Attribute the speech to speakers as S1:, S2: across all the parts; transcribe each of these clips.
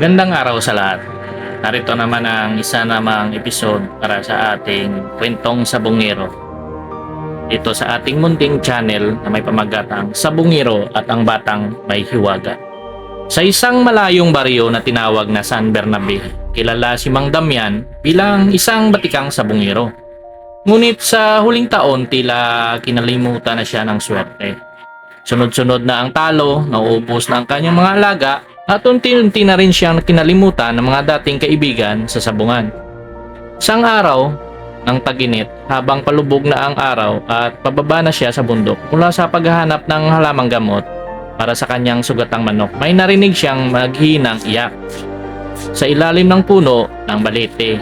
S1: Magandang araw sa lahat. Narito naman ang isa namang episode para sa ating kwentong sabungero. Ito sa ating munting channel na may pamagatang Sabungero at ang Batang May Hiwaga. Sa isang malayong baryo na tinawag na San Bernabe, kilala si Mang Damian bilang isang batikang sabungero. Ngunit sa huling taon tila kinalimutan na siya ng swerte. Sunod-sunod na ang talo, nauubos na ang kanyang mga alaga at unti-unti na rin siyang kinalimutan ng mga dating kaibigan sa sabungan. Isang araw ng taginit habang palubog na ang araw at pababa na siya sa bundok mula sa paghahanap ng halamang gamot para sa kanyang sugatang manok may narinig siyang maghinang iyak sa ilalim ng puno ng balete.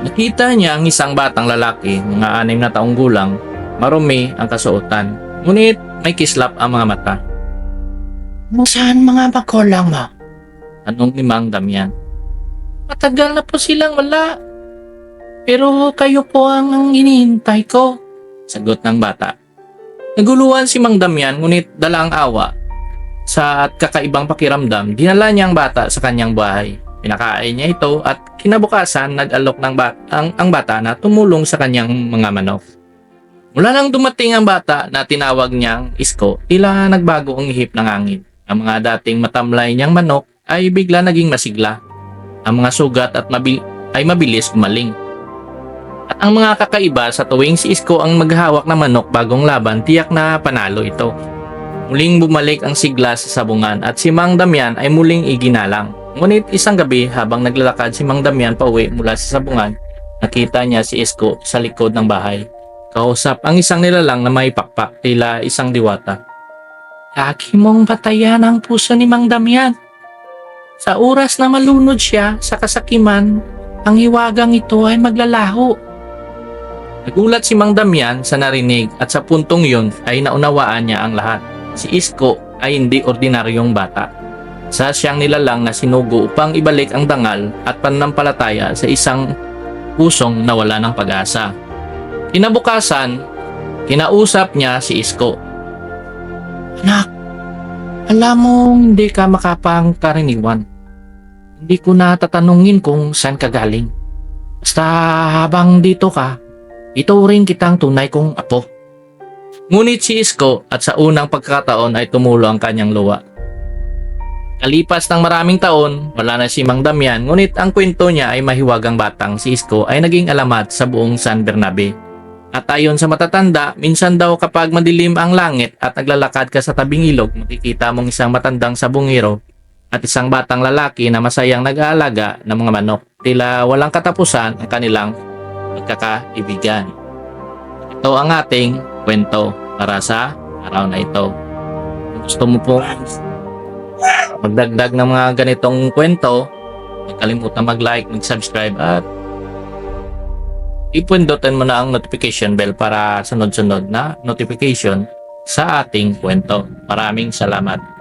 S1: Nakita niya ang isang batang lalaki, mga anim na taong gulang, marumi ang kasuotan. Ngunit may kislap ang mga mata.
S2: Saan mga magulang mo?
S1: Anong ni Mang Damian? Matagal na po silang wala. Pero kayo po ang, ang inihintay ko. Sagot ng bata. Naguluhan si Mang Damian ngunit dala ang awa. Sa at kakaibang pakiramdam, dinala niya ang bata sa kanyang bahay. Pinakain niya ito at kinabukasan nag-alok ng bat ang, ang bata na tumulong sa kanyang mga manok. Mula nang dumating ang bata na tinawag niyang Isko, tila nagbago ang ihip ng hangin. Ang mga dating matamlay niyang manok ay bigla naging masigla. Ang mga sugat at mabi- ay mabilis gumaling. At ang mga kakaiba sa tuwing si Isko ang maghawak ng manok bagong laban, tiyak na panalo ito. Muling bumalik ang sigla sa sabungan at si Mang Damian ay muling iginalang. Ngunit isang gabi habang naglalakad si Mang Damian pauwi mula sa sabungan, nakita niya si Isko sa likod ng bahay. Kausap ang isang nilalang na may pakpak tila isang diwata. Lagi mong batayan ang puso ni Mang Damian. Sa oras na malunod siya sa kasakiman, ang hiwagang ito ay maglalaho. Nagulat si Mang Damian sa narinig at sa puntong yun ay naunawaan niya ang lahat. Si Isko ay hindi ordinaryong bata. Sa siyang nilalang na sinugo upang ibalik ang dangal at pananampalataya sa isang pusong nawala ng pag-asa. Kinabukasan, kinausap niya si Isko. Anak, alam mo hindi ka makapangkaraniwan. Hindi ko na tatanungin kung saan ka galing. Basta habang dito ka, ituring kitang tunay kong apo. Ngunit si Isko at sa unang pagkakataon ay tumulo ang kanyang luwa. Kalipas ng maraming taon, wala na si Mang Damian ngunit ang kwento niya ay mahiwagang batang si Isko ay naging alamat sa buong San Bernabe. At ayon sa matatanda, minsan daw kapag madilim ang langit at naglalakad ka sa tabing ilog, makikita mong isang matandang sabungero at isang batang lalaki na masayang nag-aalaga ng mga manok. Tila walang katapusan ang kanilang pagkakaibigan. Ito ang ating kwento para sa araw na ito. Gusto mo po magdagdag ng mga ganitong kwento, huwag mag-like, mag-subscribe at ipindutin mo na ang notification bell para sunod-sunod na notification sa ating kwento. Maraming salamat.